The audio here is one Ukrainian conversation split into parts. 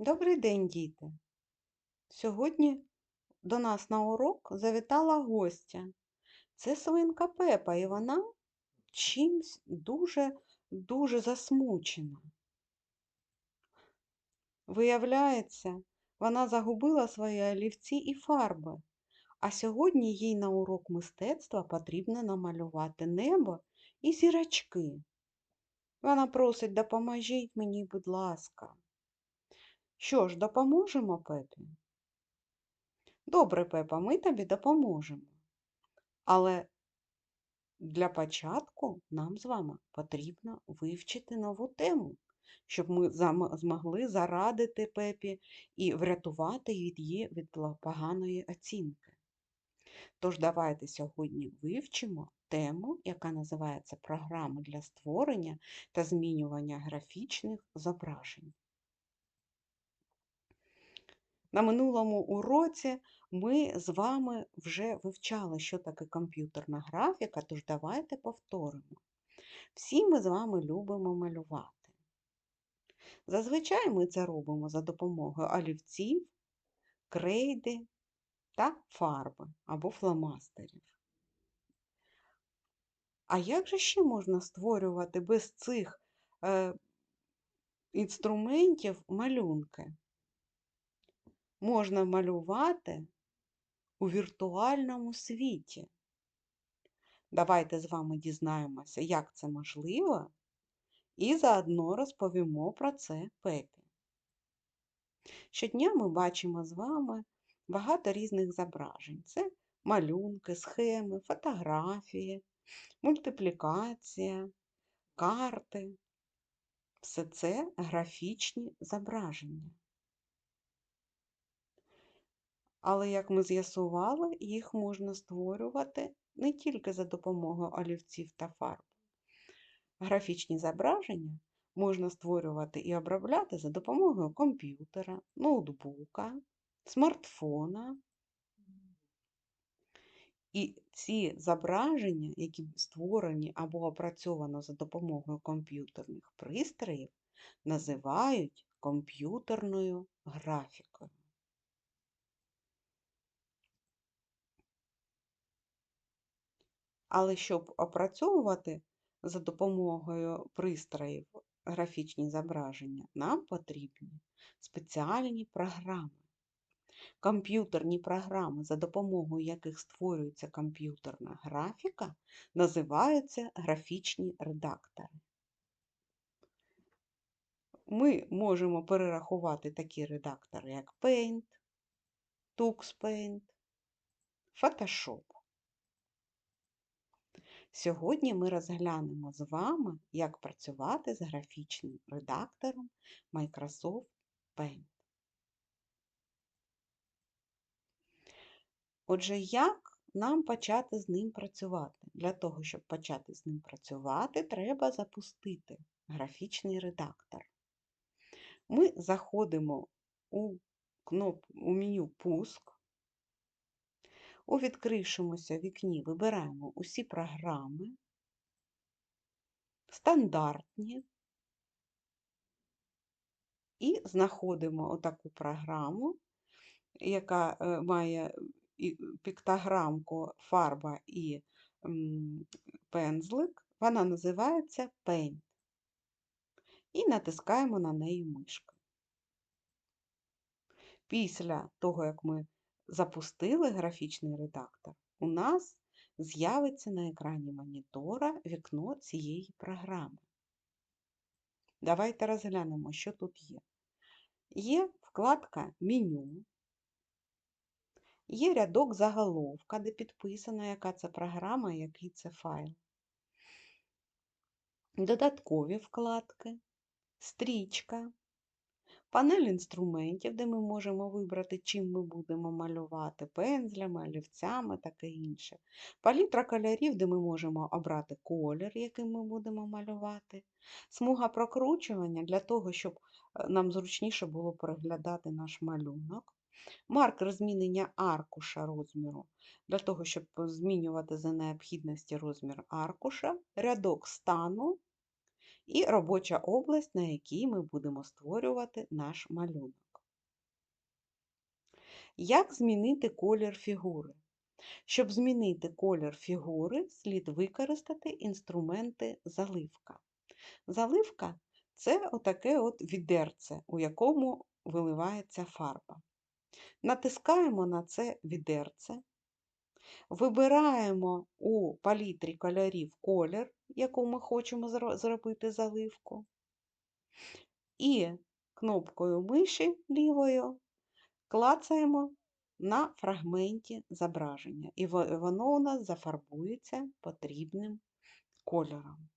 Добрий день, діти! Сьогодні до нас на урок завітала гостя. Це свинка Пепа, і вона чимсь дуже-дуже засмучена. Виявляється, вона загубила свої олівці і фарби, а сьогодні їй на урок мистецтва потрібно намалювати небо і зірочки. Вона просить, допоможіть мені, будь ласка. Що ж, допоможемо Пепі? Добре, Пепа, ми тобі допоможемо. Але для початку нам з вами потрібно вивчити нову тему, щоб ми змогли зарадити Пепі і врятувати її від поганої оцінки. Тож давайте сьогодні вивчимо тему, яка називається Програми для створення та змінювання графічних зображень. На минулому уроці ми з вами вже вивчали, що таке комп'ютерна графіка, тож давайте повторимо. Всі ми з вами любимо малювати. Зазвичай ми це робимо за допомогою олівців, крейди та фарби або фломастерів. А як же ще можна створювати без цих е, інструментів малюнки? Можна малювати у віртуальному світі. Давайте з вами дізнаємося, як це можливо, і заодно розповімо про це Пепі. Щодня ми бачимо з вами багато різних зображень. Це малюнки, схеми, фотографії, мультиплікація, карти. Все це графічні зображення. Але, як ми з'ясували, їх можна створювати не тільки за допомогою олівців та фарб. Графічні зображення можна створювати і обробляти за допомогою комп'ютера, ноутбука, смартфона. І ці зображення, які створені або опрацьовано за допомогою комп'ютерних пристроїв, називають комп'ютерною графікою. Але щоб опрацьовувати за допомогою пристроїв графічні зображення, нам потрібні спеціальні програми. Комп'ютерні програми, за допомогою яких створюється комп'ютерна графіка, називаються графічні редактори. Ми можемо перерахувати такі редактори, як Paint, TuxPaint, Photoshop. Сьогодні ми розглянемо з вами, як працювати з графічним редактором Microsoft Paint. Отже, як нам почати з ним працювати? Для того, щоб почати з ним працювати, треба запустити графічний редактор. Ми заходимо у, кноп... у меню Пуск. У відкрившомуся вікні вибираємо усі програми, стандартні, і знаходимо отаку програму, яка е, має піктограмку, фарба і пензлик, вона називається Paint. І натискаємо на неї мишкою. Після того, як ми запустили графічний редактор, у нас з'явиться на екрані монітора вікно цієї програми. Давайте розглянемо, що тут є. Є вкладка Меню, є рядок заголовка, де підписано, яка це програма, який це файл. Додаткові вкладки, стрічка, Панель інструментів, де ми можемо вибрати, чим ми будемо малювати, пензлями, олівцями таке інше. Палітра кольорів, де ми можемо обрати колір, яким ми будемо малювати. Смуга прокручування для того, щоб е, нам зручніше було переглядати наш малюнок. Маркер змінення аркуша розміру, для того, щоб змінювати за необхідності розмір аркуша, рядок стану і робоча область, на якій ми будемо створювати наш малюнок. Як змінити колір фігури? Щоб змінити колір фігури, слід використати інструменти заливка. Заливка це отаке от відерце, у якому виливається фарба. Натискаємо на це відерце, вибираємо у палітрі кольорів колір, яку ми хочемо зробити заливку, і кнопкою миші лівою клацаємо на фрагменті зображення, і воно у нас зафарбується потрібним кольором.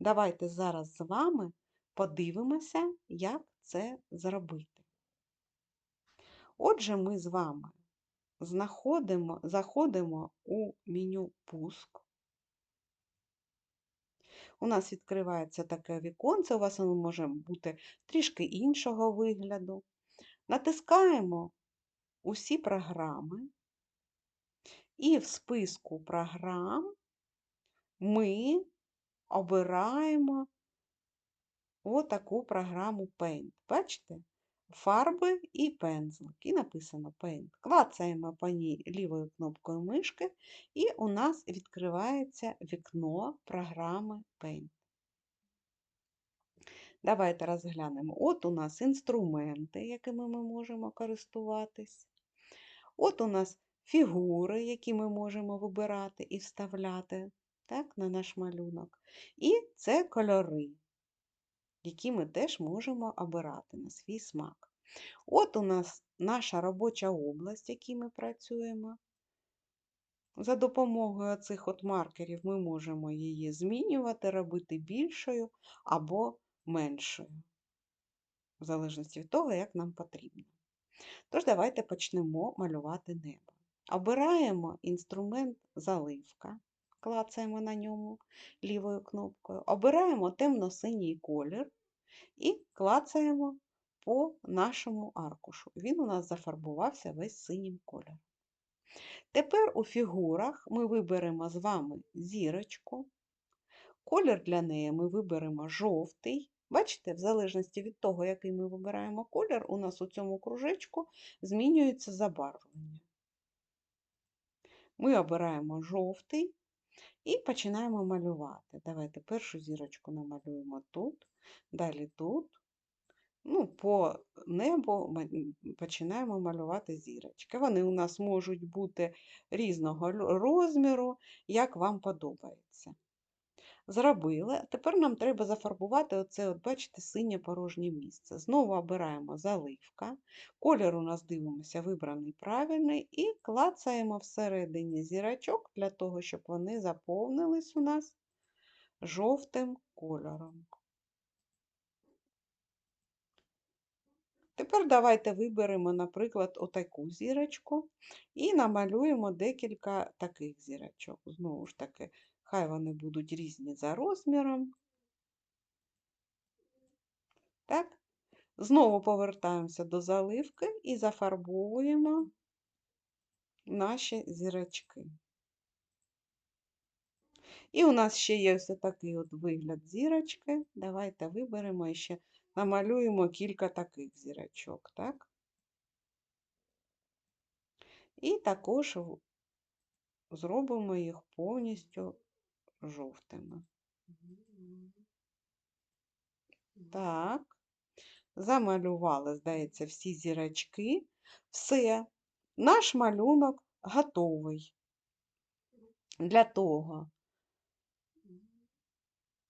Давайте зараз з вами подивимося, як це зробити. Отже, ми з вами знаходимо, заходимо у меню Пуск. У нас відкривається таке віконце, у вас воно може бути трішки іншого вигляду. Натискаємо усі програми, і в списку програм ми обираємо отаку програму Paint. Бачите? Фарби і пензлик. І написано Paint. Клацаємо по ній лівою кнопкою мишки, і у нас відкривається вікно програми Paint. Давайте розглянемо. От у нас інструменти, якими ми можемо користуватись. От у нас фігури, які ми можемо вибирати і вставляти так, на наш малюнок. І це кольори, які ми теж можемо обирати на свій смак. От у нас наша робоча область, в якій ми працюємо. За допомогою цих от маркерів ми можемо її змінювати, робити більшою або меншою, в залежності від того, як нам потрібно. Тож, давайте почнемо малювати небо. Обираємо інструмент заливка, клацаємо на ньому лівою кнопкою, обираємо темно-синій колір і клацаємо по нашому аркушу. Він у нас зафарбувався весь синім кольором. Тепер у фігурах ми виберемо з вами зірочку. Колір для неї ми виберемо жовтий, Бачите, в залежності від того, який ми вибираємо колір, у нас у цьому кружечку змінюється забарвлення. Ми обираємо жовтий і починаємо малювати. Давайте першу зірочку намалюємо тут, далі тут. Ну, По небу починаємо малювати зірочки. Вони у нас можуть бути різного розміру, як вам подобається. Зробили. Тепер нам треба зафарбувати оце, от, бачите, синє порожнє місце. Знову обираємо заливка. Колір у нас дивимося, вибраний правильний, і клацаємо всередині зірочок для того, щоб вони заповнились у нас жовтим кольором. Тепер давайте виберемо, наприклад, отаку зірочку і намалюємо декілька таких зірочок. Знову ж таки, Хай вони будуть різні за розміром. Так, знову повертаємося до заливки і зафарбовуємо наші зірочки. І у нас ще є ось такий от вигляд зірочки. Давайте виберемо і ще намалюємо кілька таких зірочок, так? І також зробимо їх повністю жовтими. Так, замалювали, здається, всі зірочки. Все, наш малюнок готовий. Для того,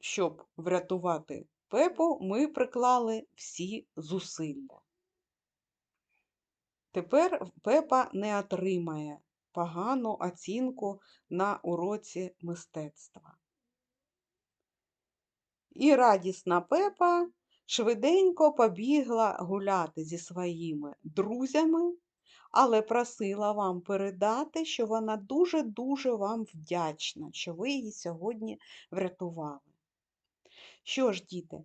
щоб врятувати пепу, ми приклали всі зусилля. Тепер пепа не отримає погану оцінку на уроці мистецтва. І радісна пепа швиденько побігла гуляти зі своїми друзями, але просила вам передати, що вона дуже-дуже вам вдячна, що ви її сьогодні врятували. Що ж, діти,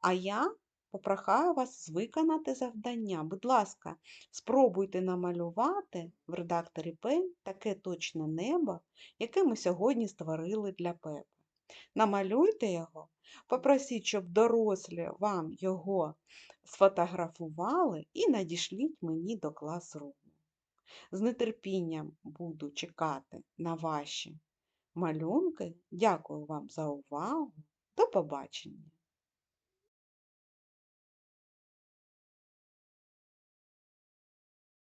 а я попрохаю вас виконати завдання. Будь ласка, спробуйте намалювати в редакторі Paint таке точне небо, яке ми сьогодні створили для Пепи. Намалюйте його, попросіть, щоб дорослі вам його сфотографували і надішліть мені до класруму. З нетерпінням буду чекати на ваші малюнки. Дякую вам за увагу. До побачення!